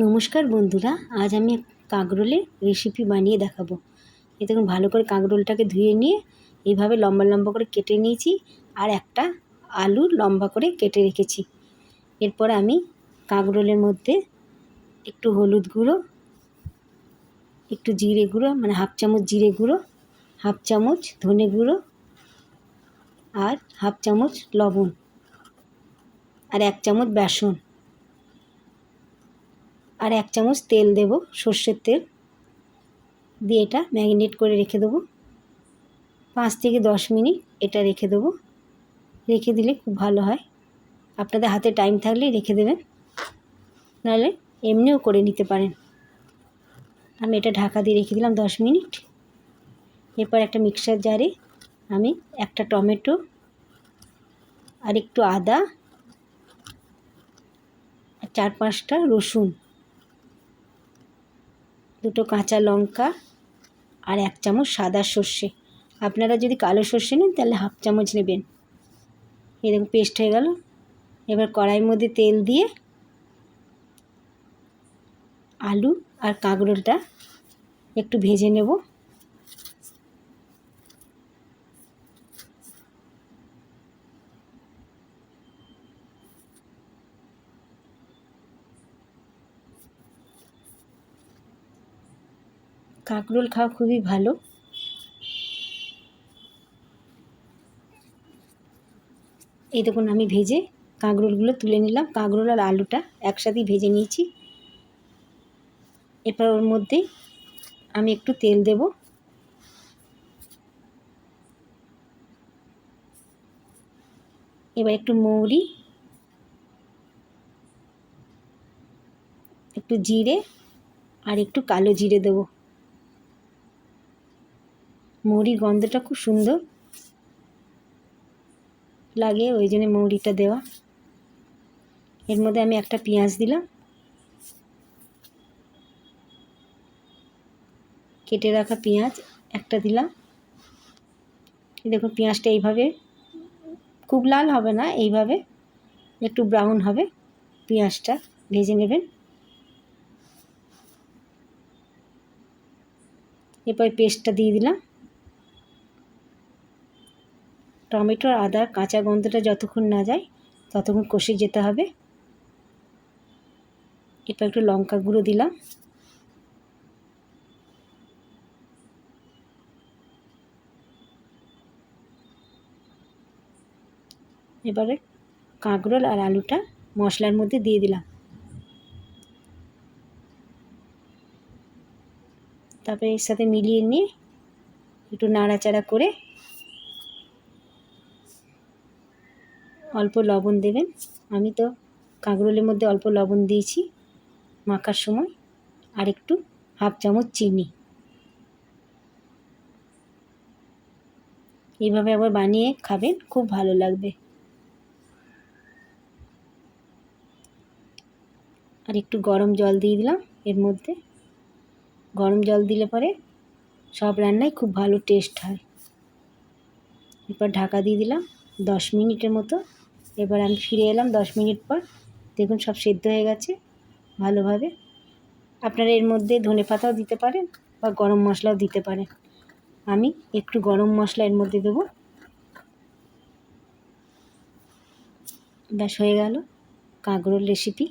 নমস্কার বন্ধুরা, আজ আমি কাঁকরোলের রেসিপি বানিয়ে দেখাবো। এই দেখুন, ভালো করে কাঁকরোলটাকে ধুয়ে নিয়ে এইভাবে লম্বা লম্বা করে কেটে নিয়েছি আর একটা আলু লম্বা করে কেটে রেখেছি। এরপর আমি কাঁকরোলের মধ্যে একটু হলুদ গুঁড়ো, একটু জিরে গুঁড়ো মানে হাফ চামচ জিরে গুঁড়ো, হাফ চামচ ধনে গুঁড়ো আর হাফ চামচ লবণ আর এক চামচ বেসন। আর এক চামচ তেল দেব, সর্ষের তেল। দিয়ে এটা ম্যারিনেট করে রেখে দেবো। পাঁচ থেকে দশ মিনিট এটা রেখে দেবো। রেখে দিলে খুব ভালো হয়। আপনাদের হাতে টাইম থাকলে রেখে দেবেন। নাহলে এমনিও করে নিতে পারেন। আমি এটা ঢাকা দিয়ে রেখে দিলাম দশ মিনিট। এরপর একটা মিক্সার জারে আমি একটা টমেটো আর একটু আদা আর চার পাঁচটা রসুন দুটো কাঁচা লঙ্কা আর এক চামচ সাদা সর্ষে। আপনারা যদি কালো সর্ষে নেন, তাহলে হাফ চামচ নেবেন। এরকম পেস্ট হয়ে গেল। এবার কড়াইয়ের মধ্যে তেল দিয়ে আলু আর কাঁকরোলটা একটু ভেজে নেব। কাঁকরোল খাওয়া খুবই ভালো। এই দেখুন, আমি ভেজে কাঁকরোলগুলো তুলে নিলাম। কাঁকরোল আর আলুটা একসাথেই ভেজে নিয়েছি। এরপর ওর মধ্যে আমি একটু তেল দেব। এবার একটু মৌরি, একটু জিরে আর একটু কালো জিরে দেবো। মৌরির গন্ধটা খুব সুন্দর লাগে, ওই জন্য মৌরিটা দেওয়া। এর মধ্যে আমি একটা পেঁয়াজ দিলাম। কেটে রাখা পেঁয়াজ একটা দিলাম। দেখুন, পেঁয়াজটা এইভাবে খুব লাল হবে না, এইভাবে একটু ব্রাউন হবে। পেঁয়াজটা ভেজে নেবেন। এরপর পেস্টটা দিয়ে দিলাম। টমেটো আর কাঁচা গন্ধটা যতক্ষণ না যায়, ততক্ষণ কষে যেতে হবে। এরপর একটু লঙ্কা গুঁড়ো দিলাম। এবারে কাঁকরোল আর আলুটা মশলার মধ্যে দিয়ে দিলাম। তারপরে এর সাথে মিলিয়ে নিয়ে একটু নাড়াচাড়া করে অল্প লবণ দেবেন। আমি তো কাঁকরোলের মধ্যে অল্প লবণ দিয়েছি মাখার সময়। আর একটু হাফ চামচ চিনি। এইভাবে আবার বানিয়ে খাবেন, খুব ভালো লাগবে। আর একটু গরম জল দিয়ে দিলাম এর মধ্যে। গরম জল দিলে পরে সব রান্নায় খুব ভালো টেস্ট হয়। এরপর ঢাকা দিয়ে দিলাম দশ মিনিটের মতো এবার আমি ফিরে এলাম দশ মিনিট পর। দেখুন সব সেদ্ধ হয়ে গেছে ভালোভাবে। আপনারা এর মধ্যে ধনে পাতাও দিতে পারেন বা গরম মশলাও দিতে পারেন। আমি একটু গরম মশলা এর মধ্যে দেবো। ব্যাস হয়ে গেল কাঁকরোল রেসিপি